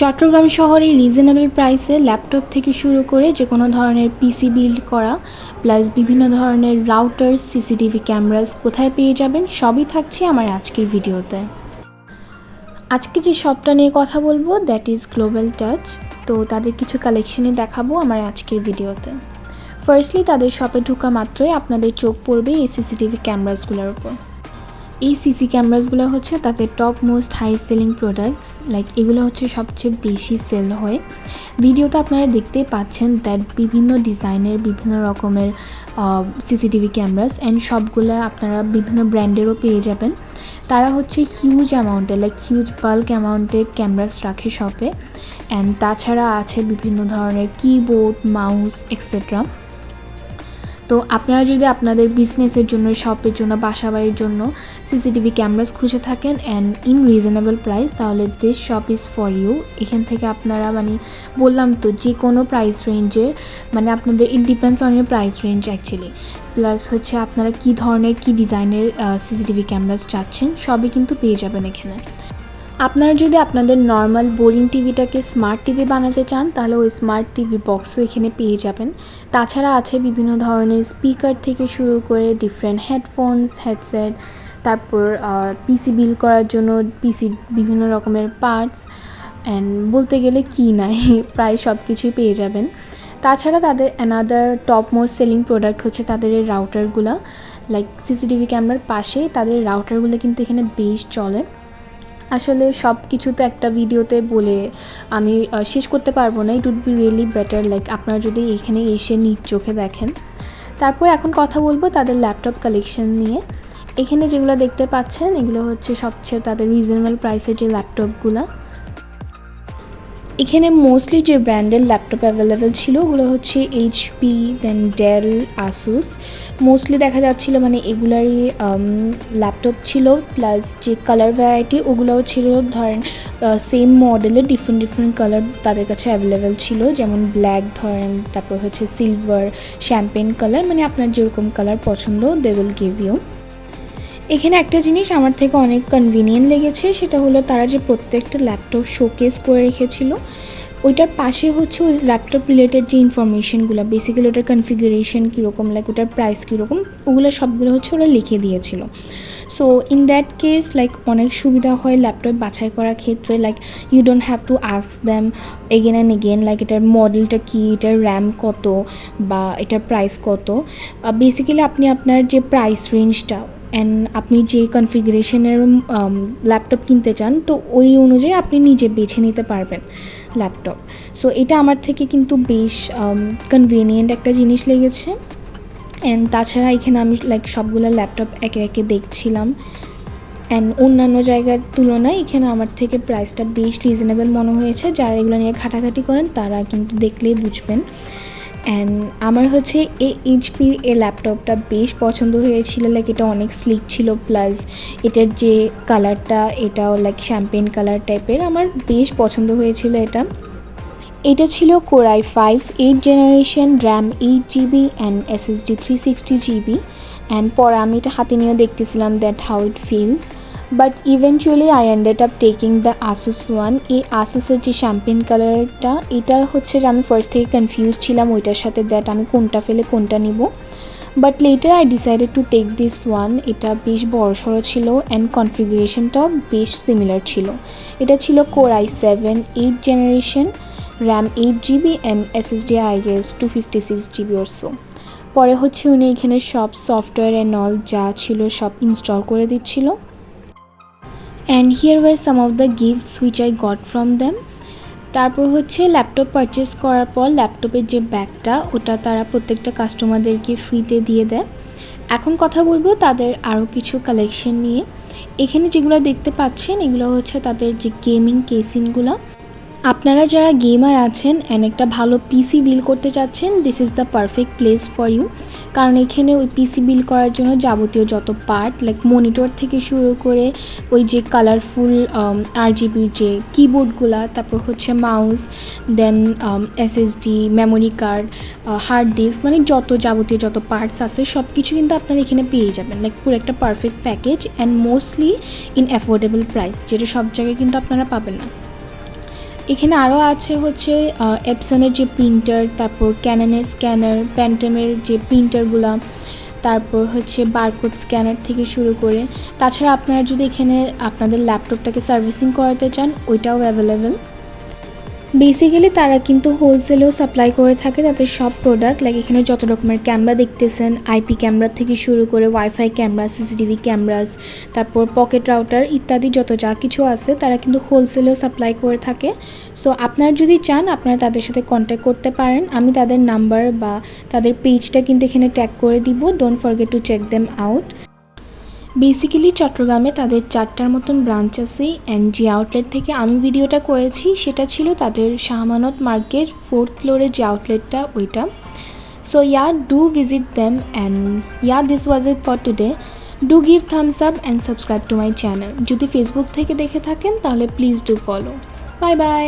চট্টগ্রাম শহরে রিজনেবল প্রাইসে ল্যাপটপ থেকে শুরু করে যে কোনো ধরনের পিসি বিল্ড করা প্লাস বিভিন্ন ধরনের রাউটার সিসিটিভি ক্যামেরাস কোথায় পেয়ে যাবেন, সবই থাকছে আমার আজকের ভিডিওতে। আজকে যে শপটা নিয়ে কথা বলব দ্যাট ইজ গ্লোবাল টাচ তো তাদের কিছু কালেকশনই দেখাবো আমার আজকের ভিডিওতে। ফার্স্টলি তাদের শপে ঢোকা মাত্রই আপনাদের চোখ পড়বে এই সিসিটিভি ক্যামেরাসগুলোর উপর। এই সিসি ক্যামেরাসগুলো হচ্ছে তাদের top most high selling products like এগুলো হচ্ছে সবচেয়ে বেশি সেল হয়। ভিডিওতে আপনারা দেখতেই পাচ্ছেন দ্যাট বিভিন্ন ডিজাইনের বিভিন্ন রকমের সিসিটিভি ক্যামেরাস অ্যান্ড সবগুলো আপনারা বিভিন্ন ব্র্যান্ডেরও পেয়ে যাবেন। তারা হচ্ছে হিউজ অ্যামাউন্টে লাইক হিউজ বাল্ক অ্যামাউন্টে ক্যামেরাস রাখে শপে অ্যান্ড তাছাড়া আছে বিভিন্ন ধরনের কিবোর্ড মাউস এক্সেট্রা তো আপনারা যদি আপনাদের বিজনেসের জন্য শপের জন্য বাসা বাড়ির জন্য সিসিটিভি ক্যামেরাস খুঁজে থাকেন অ্যান্ড ইন রিজনেবল প্রাইস তাহলে this shop is for you এখান থেকে আপনারা মানে বললাম তো যে কোনো প্রাইস রেঞ্জের মানে আপনাদের it depends on your price range actually plus হচ্ছে আপনারা কী ধরনের, কী ডিজাইনের সিসিটিভি ক্যামেরাস চাচ্ছেন, সবই কিন্তু পেয়ে যাবেন এখানে। আপনারা যদি আপনাদের নর্মাল বোরিং টিভিটাকে স্মার্ট টিভি বানাতে চান, তাহলে ওই স্মার্ট টিভি বক্সও এখানে পেয়ে যাবেন। তাছাড়া আছে বিভিন্ন ধরনের স্পিকার থেকে শুরু করে ডিফারেন্ট হেডফোনস হেডসেট তারপর পিসি বিল করার জন্য পিসি বিভিন্ন রকমের পার্টস অ্যান্ড বলতে গেলে কি নাই, প্রায় সব কিছুই পেয়ে যাবেন। তাছাড়া তাদের another top most selling product হচ্ছে তাদের রাউটারগুলো লাইক সিসিটিভি ক্যামেরার পাশেই তাদের রাউটারগুলো কিন্তু এখানে বেশ চলে। আসলে সব কিছু তো একটা ভিডিওতে বলে আমি শেষ করতে পারব না। It would be really better like আপনারা যদি এখানে এসে নিজ চোখে দেখেন। তারপর এখন কথা বলব তাদের ল্যাপটপ কালেকশন নিয়ে। এখানে যেগুলো দেখতে পাচ্ছেন, এগুলো হচ্ছে সবচেয়ে তাদের রিজনেবল প্রাইসের যে ল্যাপটপগুলো এখানে মোস্টলি যে ব্র্যান্ডের ল্যাপটপ অ্যাভেলেবেল ছিল ওগুলো হচ্ছে HP then Dell Asus mostly দেখা যাচ্ছিল মানে এগুলারই ল্যাপটপ ছিল প্লাস যে কালার ভ্যারাইটি ওগুলোও ছিল, ধরেন সেম মডেলের ডিফারেন্ট ডিফারেন্ট কালার তাদের কাছে অ্যাভেলেবেল ছিল। যেমন ব্ল্যাক ধরেন, তারপর হচ্ছে সিলভার শ্যাম্পেন কালার মানে আপনার যেরকম কালার পছন্দ দে উইল গিভ ইউ এখানে একটা জিনিস আমার থেকে অনেক কনভিনিয়েন্ট লেগেছে, সেটা হলো তারা যে প্রত্যেকটা ল্যাপটপ শোকেস করে রেখেছিল, ওইটার পাশে হচ্ছে ওই ল্যাপটপ রিলেটেড যে ইনফরমেশনগুলো বেসিক্যালি ওটার কনফিগারেশন কীরকম লাইক ওটার প্রাইস কীরকম, ওগুলো সবগুলো হচ্ছে ওরা লিখে দিয়েছিল। So in that case like অনেক সুবিধা হয় ল্যাপটপ বাছাই করার ক্ষেত্রে like you don't have to ask them again and again like এটার মডেলটা কী, এটার র্যাম কত, বা এটার প্রাইস কত। বেসিক্যালি আপনি আপনার যে প্রাইস রেঞ্জটা অ্যান্ড আপনি যে কনফিগারেশনের ল্যাপটপ কিনতে চান, তো ওই অনুযায়ী আপনি নিজে বেছে নিতে পারবেন ল্যাপটপ সো এটা আমার থেকে কিন্তু বেশ কনভিনিয়েন্ট একটা জিনিস লেগেছে। অ্যান্ড তাছাড়া এখানে আমি লাইক সবগুলো ল্যাপটপ একে একে দেখছিলাম। অ্যান্ড অন্যান্য জায়গার তুলনায় এখানে আমার থেকে প্রাইসটা বেশ রিজনেবল মনে হয়েছে। যারা এগুলো নিয়ে ঘাটাঘাটি করেন, তারা কিন্তু দেখলেই বুঝবেন। অ্যান্ড আমার হচ্ছে এই এইচপির এই ল্যাপটপটা বেশ পছন্দ হয়েছিল লাইক এটা অনেক স্লিক ছিল প্লাস এটার যে কালারটা এটাও লাইক শ্যাম্পেন কালার টাইপের আমার বেশ পছন্দ হয়েছিল এটা। এটা ছিল core i five eight generation RAM eight GB and SSD three sixty GB and পরে আমি এটা হাতে নিয়েও দেখতেছিলাম that how it feels but eventually I ended up taking the Asus one এই আসুসের যে শ্যাম্পেন কালারটা এটা হচ্ছে যে আমি ফার্স্ট থেকে কনফিউজ ছিলাম ওইটার সাথে দ্যাট আমি কোনটা ফেলে কোনটা নিব। But later I decided to take this one এটা বেশ বড়সড় ছিল অ্যান্ড কনফিগারেশনটাও বেশ সিমিলার ছিল। এটা ছিল core i seven eight generation RAM eight GB and SSD I guess two fifty six GB ওর পরে হচ্ছে উনি এখানে সব সফটওয়্যার অ্যান্ড অল যা ছিল সব ইনস্টল করে দিচ্ছিল। And here were some of the gifts which I got from them তারপর হচ্ছে ল্যাপটপ পারচেস করার পর ল্যাপটপের যে ব্যাগটা ওটা তারা প্রত্যেকটা কাস্টমারদেরকে ফ্রিতে দিয়ে দেয়। এখন কথা বলব তাদের আরও কিছু কালেকশন নিয়ে। এখানে যেগুলো দেখতে পাচ্ছেন, এগুলো হচ্ছে তাদের যে গেমিং কেসিনগুলো আপনারা যারা গেমার আছেন অ্যান্ড একটা ভালো পিসি বিল করতে চাচ্ছেন this is the perfect place for you কারণ এখানে ওই পিসি বিল করার জন্য যাবতীয় যত পার্ট লাইক মনিটর থেকে শুরু করে ওই যে কালারফুল আর জিবির যে কিবোর্ডগুলা তারপর হচ্ছে mouse then SSD memory card hard disk মানে যত যাবতীয় যত পার্টস আছে সব কিছু কিন্তু আপনারা এখানে পেয়ে যাবেন। লাইক পুরো একটা perfect package and mostly in affordable price যেটা সব জায়গায় কিন্তু আপনারা পাবেন না। এখানে আরও আছে হচ্ছে অ্যাপসনের যে প্রিন্টার তারপর ক্যাননের স্ক্যানার প্যান্টামের যে প্রিন্টারগুলো তারপর হচ্ছে বারকোড স্ক্যানার থেকে শুরু করে। তাছাড়া আপনারা যদি এখানে আপনাদের ল্যাপটপটাকে সার্ভিসিং করাতে চান, ওইটাও অ্যাভেলেবেল বেসিক্যালি তারা কিন্তু হোলসেলেও সাপ্লাই করে থাকে, তাদের সব প্রোডাক্ট লাইক এখানে যত রকমের ক্যামেরা দেখতেছেন আইপি ক্যামেরা থেকে শুরু করে ওয়াইফাই ক্যামেরা সিসিটিভি ক্যামেরাস তারপর পকেট রাউটার ইত্যাদি যত যা কিছু আছে, তারা কিন্তু হোলসেলেও সাপ্লাই করে থাকে। সো আপনারা যদি চান, আপনারা তাদের সাথে কন্ট্যাক্ট করতে পারেন। আমি তাদের নাম্বার বা তাদের পেজটা কিন্তু এখানে ট্যাগ করে দিব। Don't forget to check them out basically চট্টগ্রামে তাদের চারটার মতন ব্রাঞ্চ আছে অ্যান্ড যে আউটলেট থেকে আমি ভিডিওটা করেছি, সেটা ছিল তাদের শাহমানত মার্কেট ফোর্থ ফ্লোরে যে আউটলেটটা ওইটা। So yeah do visit them and yeah this was it for today do give thumbs up and subscribe to my channel যদি ফেসবুক থেকে দেখে থাকেন, তাহলে please do follow bye bye